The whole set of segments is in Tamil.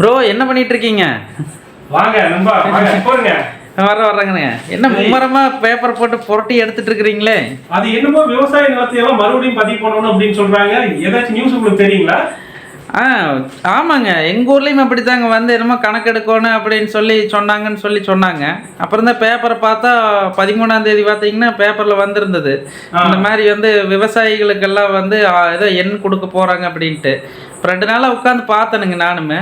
ப்ரோ என்ன பண்ணிட்டு இருக்கீங்க வாங்க நண்பா வாங்க வர வர்றேங்கண்ணே. என்ன மும்மரமா பேப்பர் போட்டு புரட்டி எடுத்துட்டு இருக்கிறீங்களே அது என்னமோ விவசாய நிலத்தை எல்லாம் மறுபடியும் பதிவு பண்ணணும் அப்படின்னு சொல்றாங்க. ஏதாச்சும் நியூஸ் உங்களுக்கு தெரியுங்களா? ஆ ஆமாங்க. எங்கள் ஊர்லேயும் அப்படித்தாங்க. வந்து என்னமோ கணக்கெடுக்கணும் அப்படின்னு சொல்லி சொன்னாங்கன்னு சொல்லி சொன்னாங்க. அப்புறம் தான் பேப்பரை பார்த்தா பதிமூணாம் தேதி பார்த்தீங்கன்னா பேப்பரில் வந்திருந்தது. இந்த மாதிரி வந்து விவசாயிகளுக்கெல்லாம் வந்து ஏதோ எண் கொடுக்க போகிறாங்க அப்படின்ட்டு. ரெண்டு நாளாக உட்காந்து பார்த்தனுங்க நானுமே.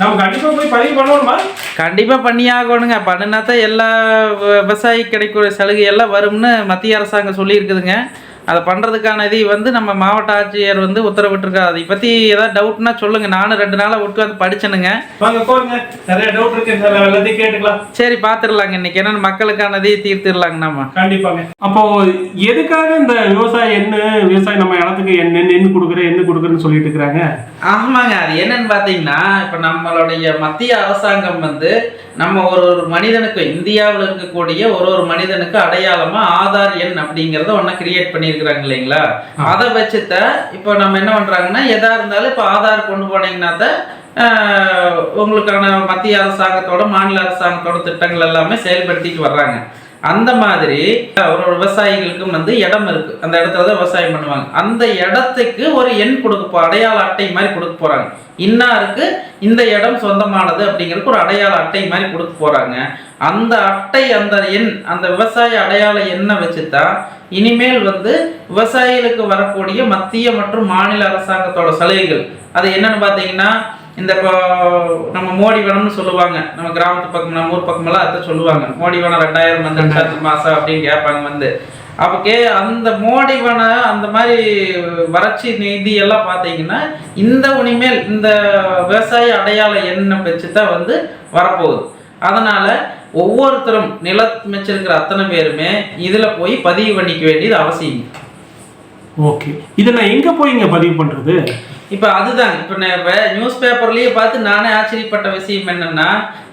நம்ம கண்டிப்பா போய் பதிவு பண்ணணுமா? கண்டிப்பாக பண்ணியாகணுங்க. பண்ணினா தான் எல்லா விவசாயி கிடைக்கிற சலுகை எல்லாம் வரும்னு மத்திய அரசாங்கம் சொல்லியிருக்குதுங்க. அதை பண்ணுறதுக்கான இது வந்து நம்ம மாவட்ட ஆட்சியர் வந்து உத்தரவிட்டிருக்காரு. அதை பற்றி ஏதாவது டவுட்னா சொல்லுங்கள் நானும் ரெண்டு நாளாக உட்காந்து படிச்சேனுங்க. நிறைய டவுட் இருக்கு. எல்லாத்தையும் கேட்டுக்கலாம். சரி பார்த்துடலாங்க இன்னைக்கு என்னென்ன மக்களுக்கானதே தீர்த்திடலாங்க நம்ம கண்டிப்பாங்க. அப்போ எதுக்காக இந்த விவசாய எண்ணு விவசாய நம்ம இடத்துக்கு என்ன எண்ணு கொடுக்குற எண்ணு கொடுக்குறேன்னு சொல்லிட்டு இருக்கிறாங்க? ஆமாங்க. அது என்னன்னு பார்த்தீங்கன்னா இப்போ நம்மளுடைய மத்திய அரசாங்கம் வந்து நம்ம ஒரு ஒரு மனிதனுக்கு இந்தியாவில் இருக்கக்கூடிய ஒரு ஒரு மனிதனுக்கு அடையாளமா ஆதார் எண் அப்படிங்கிறத ஒன்று கிரியேட் பண்ணியிருக்கிறாங்க இல்லைங்களா. அதை வச்சுத்த இப்போ நம்ம என்ன பண்ணுறாங்கன்னா எதா இருந்தாலும் இப்போ ஆதார் கொண்டு போனீங்கன்னா தான் ஆஹ், உங்களுக்கான மத்திய அரசாங்கத்தோட மாநில அரசாங்கத்தோட திட்டங்கள் எல்லாமே செயல்படுத்திட்டு வர்றாங்க அந்த மாதிரி ஒரு விவசாயிகளுக்கும் வந்து இடம் இருக்கு. அந்த இடத்துல தான் விவசாயம் பண்ணுவாங்க. அந்த இடத்துக்கு ஒரு எண் கொடுக்க போ அடையாள அட்டை மாதிரி கொடுக்க போறாங்க. இன்னாருக்கு இந்த இடம் சொந்தமானது அப்படிங்கிறதுக்கு ஒரு அடையாள அட்டை மாதிரி கொடுக்க போறாங்க. அந்த அட்டை அந்த எண் அந்த விவசாய அடையாள எண்ணை வச்சுதான் இனிமேல் வந்து விவசாயிகளுக்கு வரக்கூடிய மத்திய மற்றும் மாநில அரசாங்கத்தோட சலுகைகள். அது என்னன்னு பார்த்தீங்கன்னா இந்த இப்போ நம்ம மோடி வனம்னு சொல்லுவாங்க. நம்ம கிராமத்து பக்கம் நம்ம ஊர் பக்கமெல்லாம் அதை சொல்லுவாங்க. மோடி வனம் ரெண்டாயிரம் வந்து ரெண்டாயிரத்து மாசம் அப்படின்னு கேட்பாங்க வந்து. அப்போ கே அந்த மோடி வனம் அந்த மாதிரி வறட்சி நிதி எல்லாம் பார்த்தீங்கன்னா இந்த இனிமேல் இந்த விவசாய அடையாள எண்ணை வச்சு தான் வந்து வரப்போகுது. அதனால ஒவ்வொருத்தரும் நிலம் வச்சிருக்கிற அத்தனை பேருமே இதுல போய் பதிவு பண்ணிக்க வேண்டியது அவசியம். ஓகே. இதை நான் எங்க போய் இங்க பதிவு பண்றது? இப்போ அதுதான். இப்போ இப்போ நியூஸ் பேப்பர்லேயே பார்த்து நானே ஆச்சரியப்பட்ட விஷயம் என்னென்னா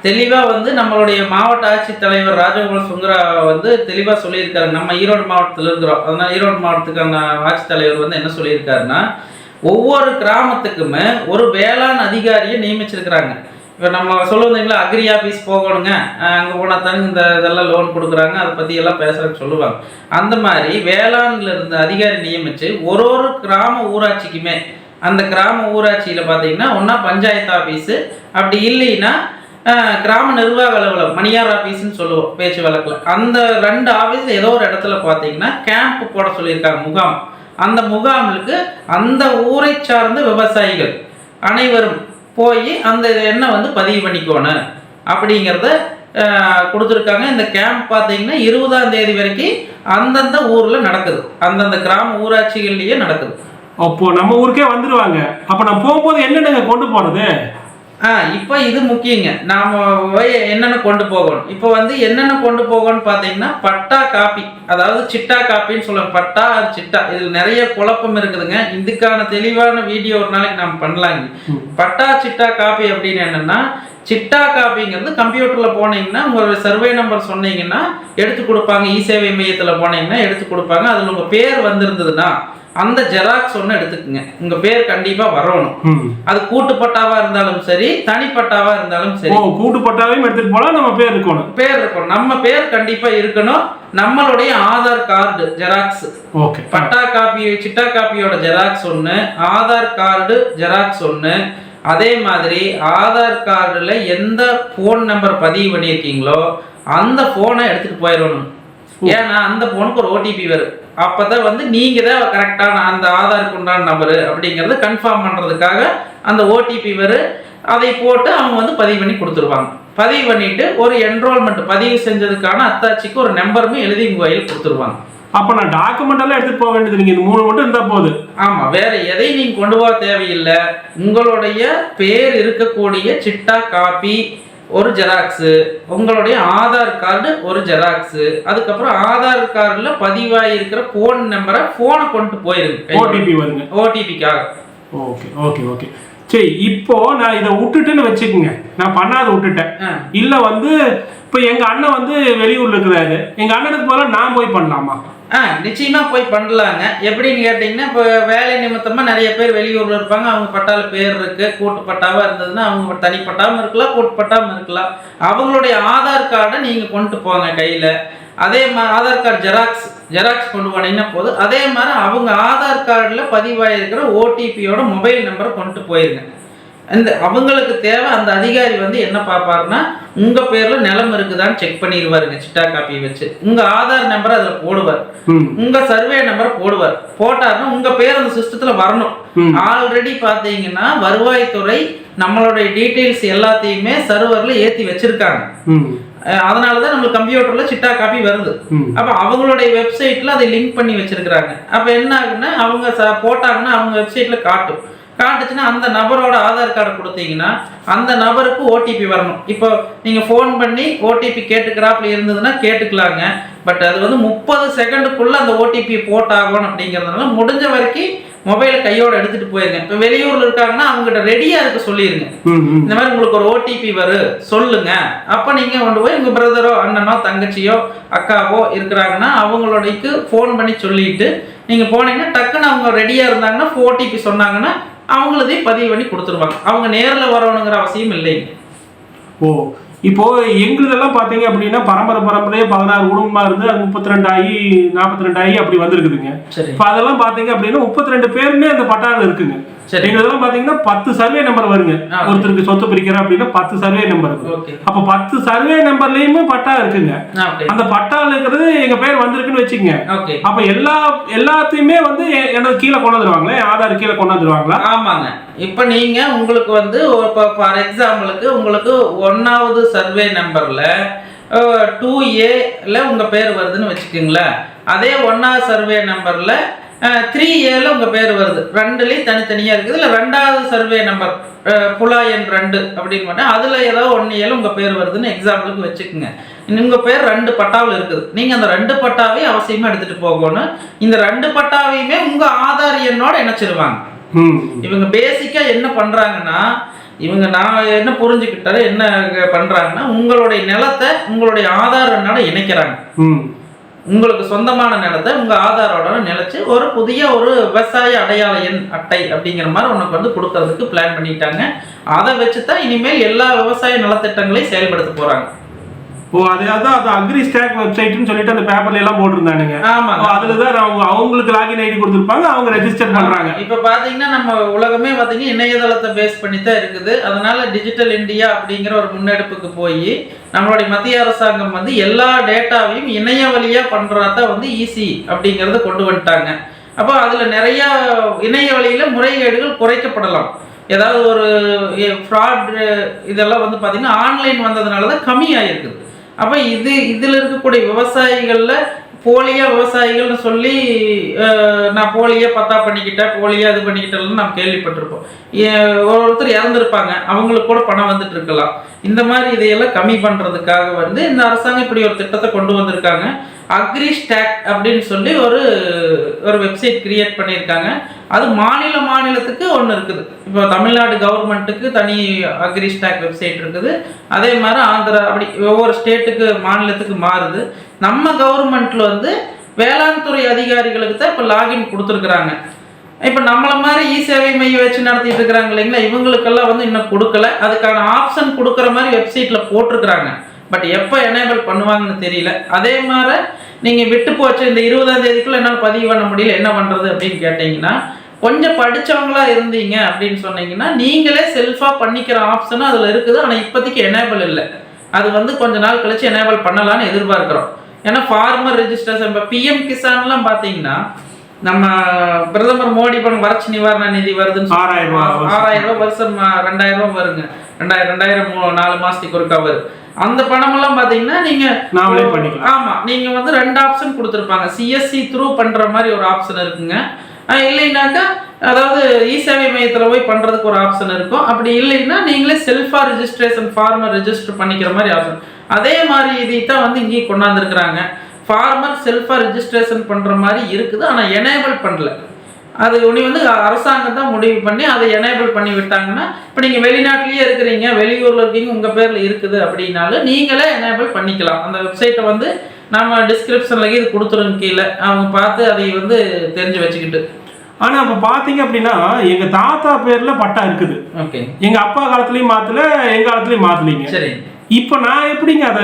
தெளிவாக வந்து நம்மளுடைய மாவட்ட ஆட்சித்தலைவர் ராஜகோபால் சுந்தரா வந்து தெளிவாக சொல்லியிருக்காரு. நம்ம ஈரோடு மாவட்டத்தில் இருக்கிறோம். அதனால் ஈரோடு மாவட்டத்துக்கான ஆட்சித்தலைவர் வந்து என்ன சொல்லியிருக்காருன்னா ஒவ்வொரு கிராமத்துக்குமே ஒரு வேளாண் அதிகாரியை நியமிச்சிருக்கிறாங்க. இப்போ நம்ம சொல்லுவீங்களா அக்ரி ஆஃபீஸ் போகணுங்க. அங்கே போனால் தானே இந்த இதெல்லாம் லோன் கொடுக்குறாங்க. அதை பற்றி எல்லாம் பேசுகிறதுக்கு சொல்லுவாங்க. அந்த மாதிரி வேளாண்ல இருந்த அதிகாரி நியமித்து ஒரு ஒரு கிராம ஊராட்சிக்குமே அந்த கிராம ஊராட்சியில் பார்த்தீங்கன்னா ஒன்றா பஞ்சாயத்து ஆஃபீஸு அப்படி இல்லைன்னா கிராம நிர்வாக அலுவலகம் மணியார் ஆஃபீஸ்னு சொல்லுவோம் பேச்சு வழக்கில். அந்த ரெண்டு ஆஃபீஸ் ஏதோ ஒரு இடத்துல பார்த்தீங்கன்னா கேம்ப் போட சொல்லியிருக்காங்க முகாம். அந்த முகாமுக்கு அந்த ஊரை சார்ந்த விவசாயிகள் அனைவரும் போய் அந்த எண்ணெய் வந்து பதிவு பண்ணிக்கோணும். அப்படிங்கிறத கொடுத்துருக்காங்க. இந்த கேம்ப் பார்த்தீங்கன்னா இருபதாம் தேதி வரைக்கும் அந்தந்த ஊரில் நடக்குது. அந்தந்த கிராம ஊராட்சிகள்லேயே நடக்குது. அப்போ நம்ம ஊருக்கே வந்துருவாங்க. அப்ப நான் போகும்போது என்னென்னங்க கொண்டு போறது? ஆ இப்போ இது முக்கியங்க. நாம் போய் என்னென்ன கொண்டு போகணும்? இப்போ வந்து என்னென்ன கொண்டு போகணும்னு பார்த்தீங்கன்னா பட்டா காப்பி. அதாவது சிட்டா காப்பின்னு சொல்லுவாங்க. பட்டா அது சிட்டா. இதில் நிறைய குழப்பம் இருக்குதுங்க. இதுக்கான தெளிவான வீடியோ ஒரு நாளைக்கு நாம் பண்ணலாங்க. பட்டா சிட்டா காப்பி அப்படின்னு என்னன்னா சிட்டா காப்பிங்கிறது கம்ப்யூட்டரில் போனீங்கன்னா உங்களோட சர்வே நம்பர் சொன்னீங்கன்னா எடுத்து கொடுப்பாங்க. இ சேவை மையத்தில் போனீங்கன்னா எடுத்து கொடுப்பாங்க. அதில் உங்கள் பேர் வந்திருந்ததுன்னா அந்த ஜெராக்ஸ் ஒன்று எடுத்துக்குங்க. உங்கள் பேர் கண்டிப்பாக வரணும். அது கூட்டுப்பட்டாவா இருந்தாலும் சரி தனிப்பட்டாவா இருந்தாலும் சரி. கூட்டு பட்டாவையும் எடுத்துட்டு போலாம் நம்ம பேர் இருக்கணும். பேர் இருக்கணும். நம்ம பேர் கண்டிப்பா இருக்கணும். நம்மளுடைய Aadhaar card xerox. Okay. Patta copy chitta காப்பியோட xerox ஒன்று ஆதார் கார்டு ஜெராக்ஸ் ஒன்று அதே மாதிரி ஆதார் கார்டில் எந்த ஃபோன் நம்பர் பதிவு பண்ணியிருக்கீங்களோ அந்த ஃபோனை எடுத்துகிட்டு போயிடணும். ஏன்னா அந்த ஃபோனுக்கு ஒரு ஓடிபி வரும் அப்பதான் வந்து நீங்க தான் கரெக்டான அந்த ஆதாருக்கு உண்டான நம்பரு அப்படிங்கறத கன்ஃபார்ம் பண்றதுக்காக அந்த ஓடிபி வரும் அதை போட்டு அவங்க வந்து பதிவு பண்ணி கொடுத்துருவாங்க. பதிவு பண்ணிட்டு ஒரு என்ரோல்மெண்ட் பதிவு செஞ்சதுக்கான அத்தாட்சிக்கு ஒரு நம்பருமே எழுதி உங்க கையில் கொடுத்துருவாங்க. அப்ப நான் டாக்குமெண்ட் எல்லாம் எடுத்துட்டு போக வேண்டியது நீங்க இந்த மூணு மட்டும் இருந்தா போகுது ஆமா வேற எதையும் நீங்க கொண்டு போக தேவையில்லை. உங்களுடைய பேர் இருக்கக்கூடிய சிட்டா காப்பி ஒரு ஜெராக்ஸு உங்களுடைய ஆதார் கார்டு ஒரு ஜெராக்ஸு அதுக்கப்புறம் ஆதார் கார்டில் பதிவாயிருக்கிற ஃபோன் நம்பரை ஃபோனை கொண்டு போயிருங்க. ஓடிபி வருங்க. ஓடிபிக்காக ஓகே ஓகே ஓகே சரி இப்போ நான் இதை விட்டுட்டுன்னு வச்சுக்கோங்க. நான் பண்ணாத விட்டுட்டேன். இல்ல வந்து இப்போ எங்க அண்ணன் வந்து வெளியூர்ல இருக்கிறாரு. எங்க அண்ணனுக்கு போல நான் போய் பண்ணலாமா? ஆ நிச்சயமாக போய் பண்ணலாங்க. எப்படின்னு கேட்டிங்கன்னா இப்போ வேலை நிமித்தமாக நிறைய பேர் வெளியூரில் இருப்பாங்க. அவங்க பட்டால பேர் இருக்குது கூட்டு பட்டாவா இருந்ததுன்னா அவங்க தனிப்பட்டாமல் இருக்கலாம் கூட்டு இருக்கலாம். அவங்களுடைய ஆதார் கார்டை நீங்கள் கொண்டு போங்க கையில். அதே மாதிரி ஆதார் கார்டு ஜெராக்ஸ் ஜெராக்ஸ் கொண்டு போனீங்கன்னா போதும். அதே மாதிரி அவங்க ஆதார் கார்டில் பதிவாயிருக்கிற ஓடிபியோட மொபைல் நம்பரை கொண்டு போயிருங்க. அந்த அவங்களுக்கு தேவை அந்த அதிகாரி வந்து என்ன பார்ப்பாருன்னா உங்க பேர்ல நிலம் இருக்குதான்னு செக் பண்ணிடுவாருங்க சிட்டா காப்பி வச்சு. உங்க ஆதார் நம்பர் அதுல போடுவார். உங்க சர்வே நம்பரை போடுவார். போட்டாருன்னா உங்க பேர் அந்த சிஸ்டத்துல வரணும். ஆல்ரெடி பாத்தீங்கன்னா வருவாய்த்துறை நம்மளுடைய டீட்டெயில்ஸ் எல்லாத்தையுமே சர்வர்ல ஏத்தி வச்சிருக்காங்க. அதனாலதான் நம்ம கம்ப்யூட்டர்ல சிட்டா காப்பி வருது. அப்ப அவங்களுடைய வெப்சைட்ல அதை லிங்க் பண்ணி வச்சிருக்கிறாங்க. அப்ப என்ன ஆகுன்னா அவங்க போட்டாங்கன்னா அவங்க வெப்சைட்ல காட்டும். காட்டுச்சுன்னா அந்த நபரோட ஆதார் கார்டை கொடுத்தீங்கன்னா அந்த நபருக்கு ஓடிபி வரணும். இப்போ நீங்க ஃபோன் பண்ணி ஓடிபி கேட்டுக்கிறாப்புல இருந்ததுன்னா கேட்டுக்கலாங்க. பட் அது வந்து முப்பது செகண்டுக்குள்ள அந்த ஓடிபி போட்டாகணும் அப்படிங்கிறதுனால முடிஞ்ச வரைக்கும் மொபைலை கையோட எடுத்துட்டு போயிருங்க. இப்போ வெளியூர்ல இருக்காங்கன்னா அவங்ககிட்ட ரெடியா இருக்க சொல்லிருங்க. இந்த மாதிரி உங்களுக்கு ஒரு ஓடிபி வரு சொல்லுங்க. அப்ப நீங்க கொண்டு போய் உங்க பிரதரோ அண்ணனோ தங்கச்சியோ அக்காவோ இருக்கிறாங்கன்னா அவங்களுடைக்கு ஃபோன் பண்ணி சொல்லிட்டு நீங்க போனீங்கன்னா டக்குன்னு அவங்க ரெடியா இருந்தாங்கன்னா ஓடிபி சொன்னாங்கன்னா அவங்களதையும் பதிவு பண்ணி கொடுத்துருவாங்க. அவங்க நேர்ல வரணுங்கிற அவசியம் இல்லைங்க ஓ இப்போ எங்களுதெல்லாம் பாத்தீங்க அப்படின்னா பரம்பரை பரம்பரையே பதினாறு குடும்பமா இருந்து அது முப்பத்தி ரெண்டு ஆகி நாற்பத்தி ரெண்டு ஆகி அப்படி வந்திருக்குதுங்க. சரி. இப்போ அதெல்லாம் பாத்தீங்க அப்படின்னா முப்பத்தி ரெண்டு பேருமே அந்த பட்டாவில் இருக்குங்க. சரி. எங்களுதெல்லாம் பாத்தீங்கன்னா பத்து சர்வே நம்பர் வருங்க. ஒருத்தருக்கு சொத்து பிரிக்கிறோம் அப்படின்னா பத்து சர்வே நம்பர் அப்ப பத்து சர்வே நம்பர்லயுமே பட்டா இருக்குங்க. அந்த பட்டால இருக்கிறது எங்க பேர் வந்திருக்குன்னு வச்சுக்கங்க. ஓகே அப்ப எல்லா எல்லாத்தையுமே வந்து எனது கீழே கொண்டு வந்துருவாங்களே? ஆதார் கீழே கொண்டு வந்துருவாங்களா? ஆமாங்க. இப்போ நீங்க உங்களுக்கு வந்து இப்போ ஃபார் எக்ஸாம்பிளுக்கு உங்களுக்கு ஒன்னாவது சர்வே நம்பர்ல டூ ஏல உங்க பேர் வருதுன்னு வச்சுக்கோங்களேன். அதே ஒன்னாவது சர்வே நம்பர்ல த்ரீ ஏல உங்க பேர் வருது. ரெண்டுலேயும் தனித்தனியா இருக்குது. இல்லை ரெண்டாவது சர்வே நம்பர் புலா எண் ரெண்டு அப்படின்னு பார்த்தா அதுல ஏதோ ஒன்று ஏழு உங்க பேர் வருதுன்னு எக்ஸாம்பிளுக்கு வச்சுக்கோங்க. உங்க பேர் ரெண்டு பட்டாவில் இருக்குது. நீங்க அந்த ரெண்டு பட்டாவையும் அவசியமா எடுத்துட்டு போகணும். இந்த ரெண்டு பட்டாவையுமே உங்க ஆதார் எண்ணோட இணைச்சிருவாங்க. இவங்க பேசிக்கா என்ன பண்றாங்கன்னா இவங்க நான் என்ன புரிஞ்சுக்கிட்டாரு என்ன பண்றாங்கன்னா உங்களுடைய நிலத்தை உங்களுடைய ஆதார் எண்ணோட இணைக்கிறாங்க. உங்களுக்கு சொந்தமான நிலத்தை உங்கள் ஆதாரோட நிலச்சி ஒரு புதிய ஒரு விவசாய அடையாள எண் அட்டை அப்படிங்கிற மாதிரி உனக்கு வந்து கொடுக்கறதுக்கு பிளான் பண்ணிட்டாங்க. அதை வச்சு தான் இனிமேல் எல்லா விவசாய நலத்திட்டங்களையும் செயல்படுத்த போகிறாங்க ஓ அது அதான் அது அக்ரி ஸ்டாக் வெப்சைட்னு சொல்லிட்டு அந்த பேப்பர்ல எல்லாம் போட்டிருந்தானுங்க. ஆமாங்க. அதுல தான் அவங்க அவங்களுக்கு லாகின் ஐடி கொடுத்துருப்பாங்க அவங்க ரெஜிஸ்டர் பண்றாங்க. இப்ப பாத்தீங்கன்னா நம்ம உலகமே பாத்தீங்கன்னா இணையதளத்தை பேஸ் பண்ணி தான் இருக்குது. அதனால டிஜிட்டல் இந்தியா அப்படிங்கிற ஒரு முன்னெடுப்புக்கு போய் நம்மளுடைய மத்திய அரசாங்கம் வந்து எல்லா டேட்டாவையும் இணைய வழியா பண்றதா வந்து ஈஸி அப்படிங்கறத கொண்டு வந்துட்டாங்க. அப்போ அதுல நிறைய இணைய வழியில முறைகேடுகள் குறைக்கப்படலாம். ஏதாவது ஒரு ஃப்ராட் இதெல்லாம் வந்து பாத்தீங்கன்னா ஆன்லைன் வந்ததுனால தான் கம்மியாயிருக்குது. அப்போ இது இதில் இருக்கக்கூடிய விவசாயிகளில் போலியாக விவசாயிகள்னு சொல்லி நான் போலியாக பத்தா பண்ணிக்கிட்டேன் போலியாக இது பண்ணிக்கிட்டேன்னு நாம் கேள்விப்பட்டிருப்போம். ஒருத்தர் இறந்துருப்பாங்க அவங்களுக்கு கூட பணம் வந்துட்டு இருக்கலாம். இந்த மாதிரி இதையெல்லாம் கம்மி பண்ணுறதுக்காக வந்து இந்த அரசாங்கம் இப்படி ஒரு திட்டத்தை கொண்டு வந்திருக்காங்க. அக்ரிஸ்டாக் அப்படின்னு சொல்லி ஒரு ஒரு வெப்சைட் கிரியேட் பண்ணியிருக்காங்க. அது மாநில மாநிலத்துக்கு ஒன்று இருக்குது. இப்போ தமிழ்நாடு கவர்மெண்ட்டுக்கு தனி அக்ரி ஸ்டாக் வெப்சைட் இருக்குது. அதே மாதிரி ஆந்திரா அப்படி ஒவ்வொரு ஸ்டேட்டுக்கு மாநிலத்துக்கு மாறுது. நம்ம கவர்மெண்ட்டில் வந்து வேளாண் துறை அதிகாரிகளுக்கு தான் இப்போ லாகின் கொடுத்துருக்குறாங்க. இப்போ நம்மளை மாதிரி இ சேவை மையம் வச்சு நடத்திட்டு இருக்கிறாங்க இல்லைங்களா? இவங்களுக்கெல்லாம் வந்து இன்னும் கொடுக்கல. அதுக்கான ஆப்ஷன் கொடுக்குற மாதிரி வெப்சைட்டில் போட்டிருக்கிறாங்க. பட் எப்போ எனேபிள் பண்ணுவாங்கன்னு தெரியல. அதே மாதிரி நீங்கள் விட்டு போச்சு இந்த இருபதாம் தேதிக்குள்ளே என்னால் பதிவு பண்ண முடியல என்ன பண்ணுறது அப்படின்னு கேட்டிங்கன்னா கொஞ்சம் படித்தவங்களா இருந்தீங்க அப்படின்னு சொன்னீங்கன்னா நீங்களே செல்ஃபாக பண்ணிக்கிற ஆப்ஷனும் அதில் இருக்குது. ஆனால் இப்போதைக்கு எனேபிள் இல்லை. அது வந்து கொஞ்ச நாள் கழிச்சு எனேபிள் பண்ணலான்னு எதிர்பார்க்குறோம். ஏன்னா ஃபார்மர் ரெஜிஸ்ட்ரேஷன் இப்போ பிஎம் கிசான்லாம் பார்த்தீங்கன்னா நம்ம பிரதமர் மோடி பண்ண வறட்சி நிவாரண நிதி வருதுன்னு ஆறாயிரம் ரூபாய். ஆறாயிரம் ரூபாய் வருஷம் ரெண்டாயிரம் ரூபாய் வருங்க. ரெண்டாயிரம் ரெண்டாயிரம் நாலு மாசத்துக்கு ஒருக்கா வரும் அந்த பணமெல்லாம் பாத்தீங்கன்னா நீங்க நாமளே பண்ணிக்கலாம். ஆமா நீங்க வந்து ரெண்டு ஆப்ஷன் கொடுத்துருப்பாங்க. சிஎஸ்சி த்ரூ பண்ற மாதிரி ஒரு ஆப்ஷன் இருக்குங்க. இல்லைனாக்கா அதாவது இ சேவை மையத்துல போய் பண்றதுக்கு ஒரு ஆப்ஷன் இருக்கும். அப்படி இல்லைன்னா நீங்களே செல்ஃபா ரெஜிஸ்ட்ரேஷன் ஃபார்மர் ரெஜிஸ்டர் பண்ணிக்கிற மாதிரி ஆப்ஷன் அதே மாதிரி இதை தான் வந்து இங்கேயும் கொண்டாந்துருக்குறாங்க. ஃபார்மர் செல்ஃபா ரெஜிஸ்ட்ரேஷன் பண்ற மாதிரி இருக்குது. ஆனா எனேபிள் பண்ணல. அது உனி வந்து அரசாங்கம் தான் முடிவு பண்ணி அதை எனேபிள் பண்ணி விட்டாங்கன்னா இப்போ நீங்கள் வெளிநாட்டிலேயே இருக்கிறீங்க வெளியூரில் இருக்கீங்க உங்கள் பேரில் இருக்குது அப்படின்னாலும் நீங்களே எனேபிள் பண்ணிக்கலாம். அந்த வெப்சைட்டை வந்து நம்ம டிஸ்கிரிப்ஷன்ல இது கொடுத்துருங்க கீழே. அவங்க பார்த்து அதை வந்து தெரிஞ்சு வச்சுக்கிட்டு. ஆனா இப்ப பாத்தீங்க அப்படின்னா எங்க தாத்தா பேர்ல பட்டா இருக்குது. ஓகே. எங்க அப்பா காலத்துலயும் மாத்தல எங்க காலத்துலயும் மாத்தலீங்க. சரி. இப்ப நான் எப்படிங்க அத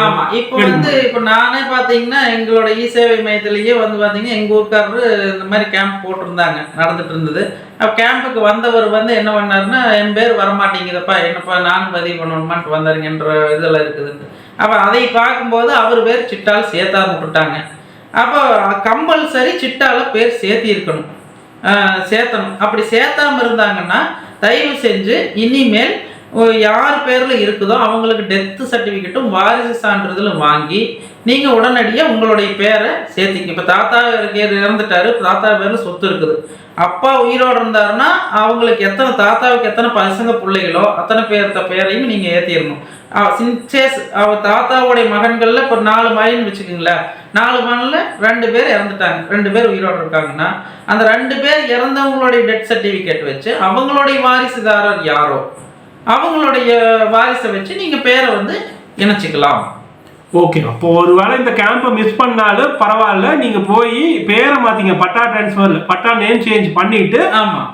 ஆமா இப்போ வந்து இப்போ நானே பாத்தீங்கன்னா எங்களோட இ சேவை மையத்திலேயே வந்து பாத்தீங்கன்னா எங்க ஊர்க்காரரு இந்த மாதிரி கேம்ப் போட்டிருந்தாங்க நடந்துட்டு இருந்தது. அப்ப கேம்புக்கு வந்தவர் வந்து என்ன பண்ணாருன்னா என் பேர் வரமாட்டேங்குதப்பா என்னப்பா நானும் பதிவு பண்ணணுமான்ட்டு வந்தாருங்கன்ற இதில் இருக்குதுன்ட்டு அப்ப அதை பார்க்கும்போது அவர் பேர் சிட்டால் சேர்த்தா விட்டுட்டாங்க. அப்போ கம்பல்சரி சிட்டால பேர் சேர்த்தி இருக்கணும் சேர்த்தணும். அப்படி சேர்த்தாம இருந்தாங்கன்னா தயவு செஞ்சு இனிமேல் யார் பேரில் இருக்குதோ அவங்களுக்கு டெத் சர்டிஃபிகேட்டும் வாரிசு சான்றிதழும் வாங்கி நீங்கள் உடனடியாக உங்களுடைய பேரை சேர்த்திங்க. இப்போ தாத்தா இருக்கு- இறந்துட்டாரு. தாத்தா பேரில் சொத்து இருக்குது. அப்பா உயிரோடு இருந்தாருன்னா அவங்களுக்கு எத்தனை தாத்தாவுக்கு எத்தனை பசங்க பிள்ளைகளோ அத்தனை பேர்த்த பேரையும் நீங்கள் ஏற்றிடணும் சின்சேஸ் அவ தாத்தாவுடைய மகன்களில் இப்போ நாலு மகன் வச்சுக்கோங்களேன். நாலு மகனில் ரெண்டு பேர் இறந்துட்டாங்க. ரெண்டு பேர் உயிரோடு இருக்காங்கன்னா அந்த ரெண்டு பேர் இறந்தவங்களுடைய டெத் சர்டிஃபிகேட் வச்சு அவங்களுடைய வாரிசுதாரர் யாரோ? அவங்களுடைய வாரிசை வச்சு நீங்க பேரை வந்து இணைச்சிக்கலாம். ஓகே அப்போ ஒருவேளை இந்த கேம்பை மிஸ் பண்ணாலும் பரவாயில்ல. நீங்க போய் பேரை மாத்தீங்க பட்டா டிரான்ஸ்ஃபர்ல பட்டா நேம் சேஞ்ச் பண்ணிட்டு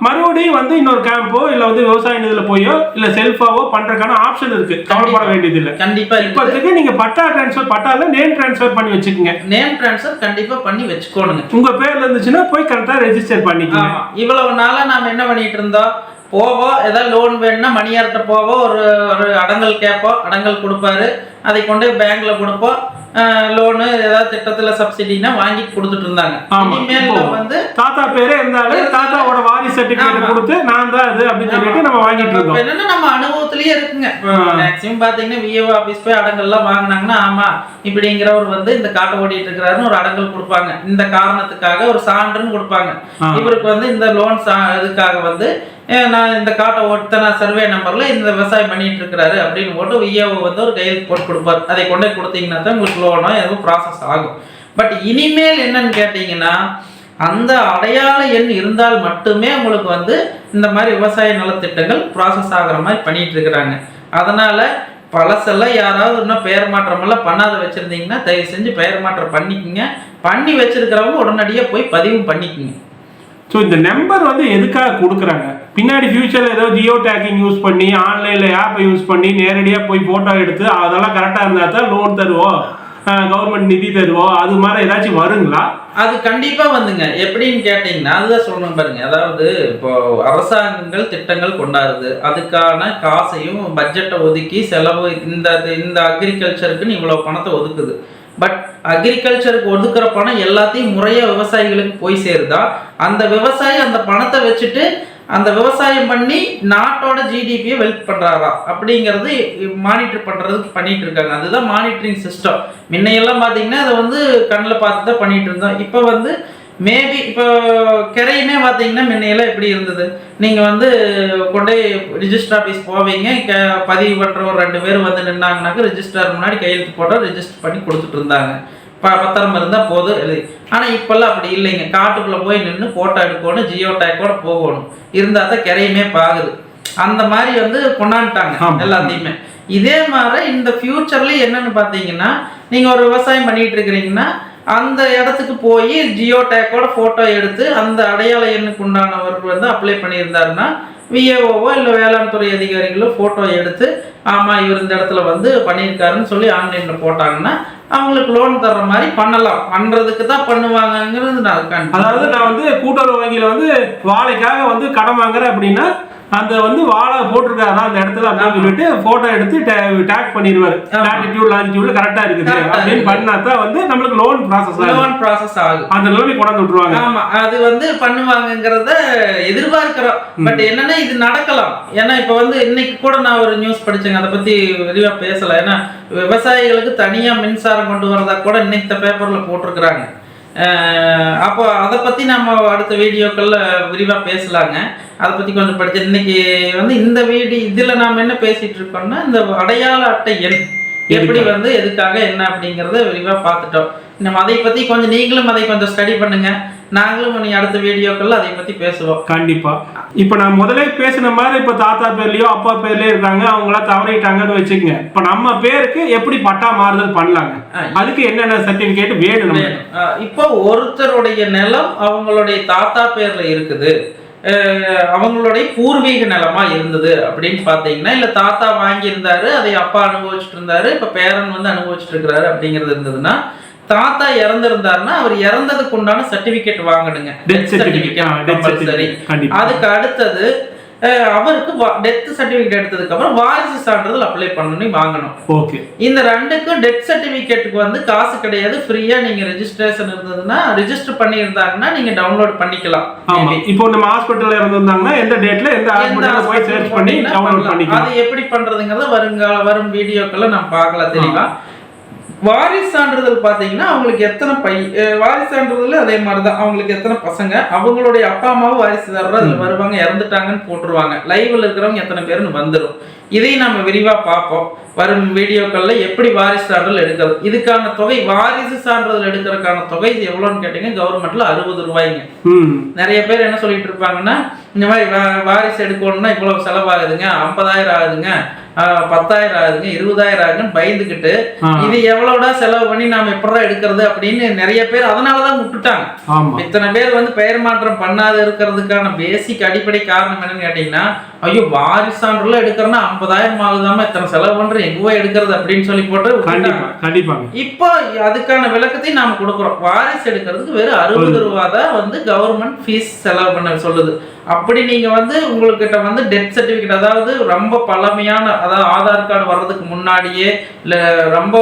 மறுபடியும் வந்து இன்னொரு கேம்போ இல்ல வந்து விவசாய நிதியில போயோ இல்ல செல்ஃபாவோ பண்றதுக்கான ஆப்ஷன் இருக்கு. கவலைப்பட வேண்டியது இல்ல கண்டிப்பா இப்போதைக்கு நீங்க பட்டா டிரான்ஸ்ஃபர் பட்டால நேம் டிரான்ஸ்ஃபர் பண்ணி வச்சுக்கோங்க. நேம் ட்ரான்ஸ்ஃபர் கண்டிப்பா பண்ணி வச்சுக்கோணுங்க. உங்க பேர்ல இருந்துச்சுன்னா போய் கரெக்டா ரெஜிஸ்டர் பண்ணிக்கோங்க. ஆமா. இவ்வளவு நாளா நாம என்ன பண்ணிட்டு இருந்தோம்? போவோம் ஏதாவது லோன் வேணும்னா மணியார்ட்ட போவோம் ஒரு ஒரு அடங்கல் கேட்போம் அடங்கல் கொடுப்பாரு அதை கொண்டு பேங்க்ல கொடுப்போம் லோனு ஏதாவது திட்டத்துல சப்சிடினா வாங்கி கொடுத்துட்டு இருந்தாங்க. இனிமேல் வந்து தாத்தா பேரே இருந்தாலும் தாத்தாவோட வாரிசு சர்டிபிகேட். கொடுத்து நான் தான் அது அப்படின்னு சொல்லிட்டு நம்ம வாங்கிட்டு இருந்தோம் என்னன்னா நம்ம அனுபவத்திலேயே இருக்குங்க. மேக்சிமம் பாத்தீங்கன்னா விஏஓ ஆபீஸ் போய் அடங்கல்லாம் வாங்குனாங்கன்னா ஆமா இப்படிங்கிறவர் வந்து இந்த காட்டை ஓட்டிட்டு இருக்கிறாருன்னு ஒரு அடங்கல் கொடுப்பாங்க இந்த காரணத்துக்காக ஒரு சான்றுன்னு கொடுப்பாங்க. இவருக்கு வந்து இந்த லோன் இதுக்காக வந்து நான் இந்த காட்டை ஒருத்தனா சர்வே நம்பரில் இந்த விவசாயம் பண்ணிட்டு இருக்கிறாரு அப்படின்னு போட்டு விஏஓ வந்து ஒரு கையில் போட்டு கொடுப்பாரு. அதை கொண்டு கொடுத்தீங்கன்னா தான் உங்களுக்கு லோனோ எதுவும் ப்ராசஸ் ஆகும். பட் இனிமேல் என்னன்னு கேட்டிங்கன்னா அந்த அடையாள எண் இருந்தால் மட்டுமே உங்களுக்கு வந்து இந்த மாதிரி விவசாய நலத்திட்டங்கள் ப்ராசஸ் ஆகிற மாதிரி பண்ணிட்டு இருக்கிறாங்க அதனால் பழசெல்லாம் யாராவது இன்னும் பெயர் மாற்றமெல்லாம் பண்ணாத வச்சுருந்தீங்கன்னா தயவு செஞ்சு பெயர் மாற்றம் பண்ணிக்கோங்க. பண்ணி வச்சிருக்கிறவங்க உடனடியாக போய் பதிவு பண்ணிக்கங்க. ஸோ இந்த நம்பர் வந்து எதுக்காக கொடுக்குறாங்க? பின்னாடி ஃபியூச்சரில் ஏதோ ஜியோ டேக்கிங் யூஸ் பண்ணி ஆன்லைனில் ஆப்பை யூஸ் பண்ணி நேரடியாக போய் ஃபோட்டோ எடுத்து அதெல்லாம் கரெக்டாக இருந்தால் தான் லோன் தருவோம் கவர்மெண்ட் நிதி தருவோம் அது மாதிரி ஏதாச்சும் வருங்களா? அது கண்டிப்பா வந்துங்க. எப்படின்னு கேட்டீங்கன்னா அதுதான் சொல்லணும் பாருங்க. அதாவது இப்போ அரசாங்கங்கள் திட்டங்கள் கொண்டாடுது. அதுக்கான காசையும் பட்ஜெட்டை ஒதுக்கி செலவு இந்த இந்த அக்ரிகல்ச்சருக்குன்னு இவ்வளவு பணத்தை ஒதுக்குது. பட் அக்ரிகல்ச்சருக்கு ஒதுக்குற பணம் எல்லாத்தையும் முறையாக விவசாயிகளுக்கு போய் சேருதா? அந்த விவசாயி அந்த பணத்தை வச்சுட்டு அந்த விவசாயம் பண்ணி நாட்டோட ஜிடிபியை வெல்த் பண்ணுறாரா அப்படிங்கிறது மானிட்டர் பண்ணுறதுக்கு பண்ணிட்டு இருக்காங்க. அதுதான் மானிட்டரிங் சிஸ்டம் முன்னையெல்லாம் பார்த்தீங்கன்னா அதை வந்து கண்ணில் பார்த்து தான் பண்ணிட்டு இருந்தோம். இப்போ வந்து மேபி இப்போ கிரையுமே பார்த்தீங்கன்னா முன்னையெல்லாம் எப்படி இருந்தது? நீங்கள் வந்து கொண்டே ரிஜிஸ்டர் ஆஃபீஸ் போவீங்க. க பதிவு பண்ணுற ஒரு ரெண்டு பேர் வந்து நின்னாங்கனாக்க ரிஜிஸ்டர் முன்னாடி கையெழுத்து போட்டால் ரிஜிஸ்டர் பண்ணி கொடுத்துட்டு இருந்தாங்க. பத்திரம் இருந்தால் போதும். ஆனால் இப்போல்லாம் அப்படி இல்லைங்க. காட்டுக்குள்ளே போய் நின்று ஃபோட்டோ எடுக்கணும் ஜியோ டேக்கோட போகணும். இருந்தால் தான் கிரையுமே பாகுது. அந்த மாதிரி வந்து கொண்டாந்துட்டாங்க ஆமா. எல்லாத்தையுமே. இதே மாதிரி இந்த ஃபியூச்சர்ல என்னன்னு பார்த்தீங்கன்னா நீங்க ஒரு விவசாயம் பண்ணிட்டு இருக்கிறீங்கன்னா அந்த இடத்துக்கு போய் ஜியோ டேக்கோட போட்டோ எடுத்து அந்த அடையாள எண்ணுக்கு உண்டானவர் வந்து அப்ளை பண்ணியிருந்தாருன்னா விஏஓவோ இல்லை வேளாண் துறை அதிகாரிகளோ ஃபோட்டோ எடுத்து ஆமாம் இவர் இந்த இடத்துல வந்து பண்ணியிருக்காருன்னு சொல்லி ஆன்லைனில் போட்டாங்கன்னா அவங்களுக்கு லோன் தர்ற மாதிரி பண்ணலாம். பண்ணுறதுக்கு தான் பண்ணுவாங்கங்கிறது நான் அதாவது நான் வந்து கூட்டுறவு வங்கியில் வந்து வாழைக்காக வந்து கடன் வாங்குறேன் அப்படின்னா அந்த வந்து வாழை போட்டிருக்காரா அந்த இடத்துல அப்படின்னு சொல்லிட்டு போட்டோ எடுத்து டேக் பண்ணிடுவாரு. லாட்டிடியூட் லாட்டிடியூட்ல கரெக்டா இருக்குது. அப்படின்னு. பண்ணா தான் வந்து நம்மளுக்கு லோன் ப்ராசஸ் ஆகும். லோன் ப்ராசஸ் ஆகும். அந்த நிலைமை கொண்டாந்து விட்டுருவாங்க. ஆமா. அது வந்து பண்ணுவாங்கங்கிறத எதிர்பார்க்கிறோம். பட் என்னன்னா இது நடக்கலாம். ஏன்னா இப்ப வந்து இன்னைக்கு கூட நான் ஒரு நியூஸ் படிச்சேங்க. அதை பத்தி விரிவா பேசல. ஏன்னா விவசாயிகளுக்கு தனியா மின்சாரம் கொண்டு வரதா கூட இன்னைக்கு பேப்பர்ல போட்டிருக்கிறாங்க. அப்போ அதை பத்தி நம்ம அடுத்த வீடியோக்கள்ல விரிவா பேசலாங்க. அதை பத்தி கொஞ்சம் படிச்சு இன்னைக்கு வந்து இந்த வீடியோ இதுல நாம என்ன பேசிட்டு இருக்கோம்னா இந்த அடையாள அட்டை எண் எப்படி வந்து எதுக்காக என்ன அப்படிங்கறத விரிவா பார்த்துட்டோம். நம்ம அதை பத்தி கொஞ்சம் நீங்களும் அதை கொஞ்சம் ஸ்டடி பண்ணுங்க. நாங்களும் நீ அடுத்த வீடியோக்கள்ல அதை பத்தி பேசுவோம். கண்டிப்பா. இப்ப நான் முதல்ல பேசின மாதிரி இப்ப தாத்தா பேர்லயோ அப்பா பேர்லயோ இருக்காங்க. அவங்களா தவறிட்டாங்கன்னு வச்சுக்கோங்க. இப்ப நம்ம பேருக்கு எப்படி பட்டா மாறுதல் பண்ணலாங்க. அதுக்கு என்னென்ன சர்டிபிகேட் வேணும். இப்போ ஒருத்தருடைய நிலம் அவங்களுடைய தாத்தா பேர்ல இருக்குது. அவங்களுடைய பூர்வீக நிலமா இருந்தது அப்படின்னு பாத்தீங்கன்னா இல்ல தாத்தா வாங்கியிருந்தாரு அதை அப்பா அனுபவிச்சுட்டு இருந்தாரு இப்ப பேரன் வந்து அனுபவிச்சுட்டு இருக்கிறாரு அப்படிங்கிறது இருந்ததுன்னா தாத்தா இறந்திருந்தாருன்னா அவர் இறந்ததுக்கு உண்டான சர்டிபிகேட் வாங்கணுங்க. ஆ, death கம்பல்சரி. அதுக்கு அடுத்தது அவருக்கு டெத் சர்டிபிகேட் எடுத்ததுக்கு அப்புறம் வாரிசு சான்றிதழ் அப்ளை பண்ணணும் வாங்கணும். ஓகே இந்த ரெண்டுக்கும் டெத் சர்டிபிகேட்டுக்கு வந்து காசு கிடையாது. ஃப்ரீயா நீங்க ரெஜிஸ்ட்ரேஷன் இருந்ததுன்னா ரெஜிஸ்டர் பண்ணியிருந்தாங்கன்னா நீங்க டவுன்லோட் பண்ணிக்கலாம். இப்போ நம்ம ஹாஸ்பிட்டல்ல இருந்திருந்தாங்கன்னா எந்த டேட்ல எந்த ஹாஸ்பிட்டல்ல போய் சர்ச் பண்ணி டவுன்லோட். பண்ணிக்கலாம். அது எப்படி பண்றதுங்கிறத வருங்கால வரும் வீடியோக்கள்ல நம்ம பார்க்கலாம் தெளிவா வாரிசு சான்றிதழ் பாத்தீங்கன்னா அவங்களுக்கு எத்தனை பை வாரிசு சான்றிதழ் அதே மாதிரிதான். அவங்களுக்கு எத்தனை பசங்க அவங்களுடைய அப்பா அம்மாவும் வாரிசுதாரர் அதுல வருவாங்க இறந்துட்டாங்கன்னு போட்டுருவாங்க. லைவ்ல இருக்கிறவங்க எத்தனை பேருன்னு வந்துடும் இதையும் நம்ம விரிவா பார்ப்போம். வரும் வீடியோக்கள்ல எப்படி வாரிசு சான்றிதழ் எடுக்கிறது. இதுக்கான தொகை வாரிசு சான்றிதழ் எடுக்கிறதுக்கான தொகை இது எவ்வளோன்னு கேட்டீங்க? கவர்மெண்ட்ல அறுபது ரூபாய்ங்க. நிறைய பேர் என்ன சொல்லிட்டு இருப்பாங்கன்னா இந்த மாதிரி வாரிசு எடுக்கணும்னா இவ்வளவு செலவாகுதுங்க ஐம்பதாயிரம் ஆகுதுங்க பத்தாயிரம் ஆகுதுங்க இருபதாயிரம் ஆகுதுன்னு பயந்துக்கிட்டு ஆ. இது எவ்வளவுடா செலவு பண்ணி நாம எப்படா எடுக்கிறது அப்படின்னு நிறைய பேர் அதனாலதான் விட்டுட்டாங்க. இத்தனை பேர் வந்து பெயர் மாற்றம் பண்ணாத இருக்கிறதுக்கான பேசிக் அடிப்படை காரணம் என்னன்னு கேட்டீங்கன்னா ஐயோ வாரிசான்றுல எடுக்கிறேன்னா ஐம்பதாயிரம் ஆகுதாம இத்தனை செலவு பண்றேன் எங்கோ எடுக்கிறது அப்படின்னு சொல்லி போட்டு. கண்டிப்பாங்க. இப்போ அதுக்கான விளக்கத்தையும் நாம கொடுக்குறோம். வாரிசு எடுக்கிறதுக்கு வெறும் அறுபது ரூபா தான் வந்து கவர்மெண்ட் ஃபீஸ் செலவு பண்ண சொல்லுது. அப்படி நீங்கள் வந்து உங்கள்கிட்ட வந்து டெத் சர்டிஃபிகேட் அதாவது ரொம்ப பழமையான அதாவது ஆதார் கார்டு வர்றதுக்கு முன்னாடியே இல்லை ரொம்ப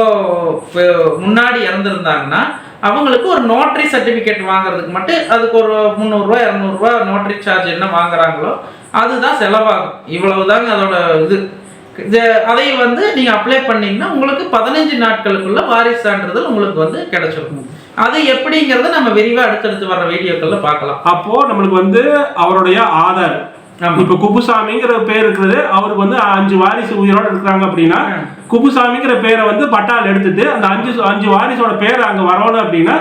முன்னாடி இறந்துருந்தாங்கன்னா அவங்களுக்கு ஒரு நோட்டரி சர்டிஃபிகேட் வாங்குறதுக்கு மட்டும் அதுக்கு ஒரு முந்நூறுரூவா இரநூறுவா நோட்டரி சார்ஜ் என்ன வாங்குறாங்களோ அதுதான் செலவாகும். இவ்வளவுதாங்க அதோட இது. அதை வந்து நீங்கள் அப்ளை பண்ணீங்கன்னா உங்களுக்கு பதினஞ்சு நாட்களுக்குள்ள வாரிசு சான்றிதழ் உங்களுக்கு வந்து கிடைச்சிருக்கும். அது எப்படிங்கிறத நம்ம விரிவா அடுத்தடுத்து வர்ற வீடியோக்கள்ல பார்க்கலாம் அப்போ நம்மளுக்கு வந்து அவருடைய ஆதார். இப்ப குப்புசாமிங்கிற பேர் இருக்குது அவருக்கு வந்து அஞ்சு வாரிசு உயிரோட இருக்கிறாங்க அப்படின்னா. குப்புசாமிங்கிற பேரை வந்து பட்டால் எடுத்துட்டு அந்த அஞ்சு அஞ்சு வாரிசோட பேர் அங்க வரணும் அப்படின்னா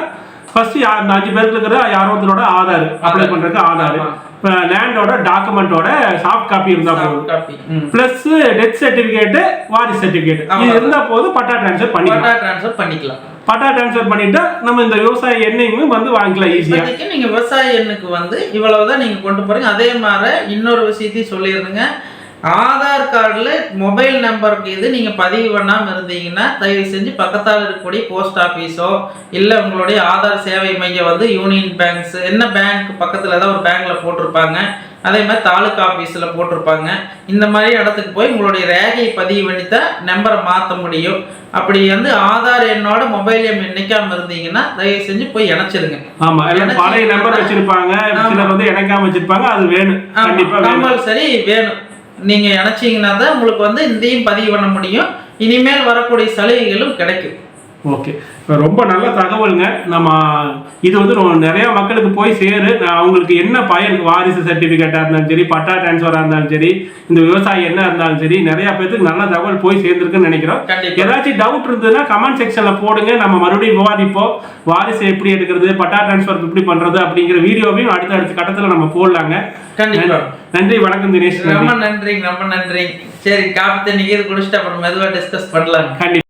ஃபர்ஸ்ட் அந்த அஞ்சு பேருக்கு இருக்கிற யாரோ ஒருத்தரோட ஆதார் அப்ளை. பண்றதுக்கு ஆதார். லேண்டோட டாக்குமெண்டோட சாஃப்ட் காப்பி இருந்தா போதும் பிளஸ் டெத் சர்டிபிகேட் வாரிசு சர்டிபிகேட் இது. இருந்தா போதும் பட்டா டிரான்ஸ்ஃபர் பண்ணிக்கலாம் பட்டா ட்ரான்ஸ்ஃபர் பண்ணிக்கலாம் பட்டா டிரான்ஸ்ஃபர் பண்ணிட்டு நம்ம இந்த விவசாய எண்ணெயுமே வந்து வாங்கிக்கலாம் ஈஸியா நீங்க விவசாய எண்ணுக்கு வந்து இவ்வளவுதான் நீங்க கொண்டு போறீங்க. அதே மாதிரி இன்னொரு விஷயத்தையும் சொல்லிடுங்க ஆதார் கார்டில் மொபைல் நம்பருக்கு இது நீங்கள் பதிவு பண்ணாமல் இருந்தீங்கன்னா தயவு செஞ்சு பக்கத்தால் இருக்கக்கூடிய போஸ்ட் ஆஃபீஸோ இல்லை உங்களுடைய ஆதார் சேவை மையம் வந்து யூனியன் பேங்க்ஸ் என்ன பேங்க் பக்கத்தில் ஏதாவது ஒரு பேங்க்கில் போட்டிருப்பாங்க அதே மாதிரி தாலுக்கா ஆஃபீஸில் போட்டிருப்பாங்க. இந்த மாதிரி இடத்துக்கு போய் உங்களுடைய ரேகையை பதிவு பண்ணி தான் நம்பரை மாற்ற முடியும். அப்படி வந்து ஆதார் எண்ணோட மொபைல் எண் இணைக்காம இருந்தீங்கன்னா தயவு செஞ்சு போய் இணைச்சிருங்க. ஆமா பழைய நம்பர் வச்சிருப்பாங்க வந்து இணைக்காம வச்சிருப்பாங்க அது வேணும். கம்பல்சரி வேணும். நீங்கள் நினச்சிங்கன்னா தான் உங்களுக்கு வந்து இதையும் பதிவு பண்ண முடியும். இனிமேல் வரக்கூடிய சலுகைகளும் கிடைக்கும். ஓகே. ரொம்ப நல்ல தகவலுங்க. நம்ம இது வந்து நிறைய மக்களுக்கு போய் சேரு. அவங்களுக்கு என்ன பயன் வாரிசு சர்டிபிகேட்டா இருந்தாலும் சரி பட்டா டிரான்ஸ்ஃபரா இருந்தாலும் சரி இந்த விவசாயம் என்ன இருந்தாலும் சரி நிறைய பேருக்கு நல்ல தகவல் போய் சேர்ந்துருக்குன்னு நினைக்கிறோம். ஏதாச்சும் டவுட் இருந்ததுன்னா கமெண்ட் செக்ஷன்ல போடுங்க. நம்ம மறுபடியும் விவாதிப்போம். வாரிசு எப்படி எடுக்கிறது பட்டா டிரான்ஸ்ஃபர் எப்படி பண்றது அப்படிங்கிற வீடியோவையும் அடுத்த அடுத்த கட்டத்துல நம்ம போடலாங்க. நன்றி. வணக்கம் தினேஷ். ரொம்ப நன்றிங்க ரொம்ப நன்றிங்க சரி காப்பி தண்ணி குடிச்சிட்டு அப்புறம் மெதுவா டிஸ்கஸ் பண்ணலாம் கண்டிப்பா.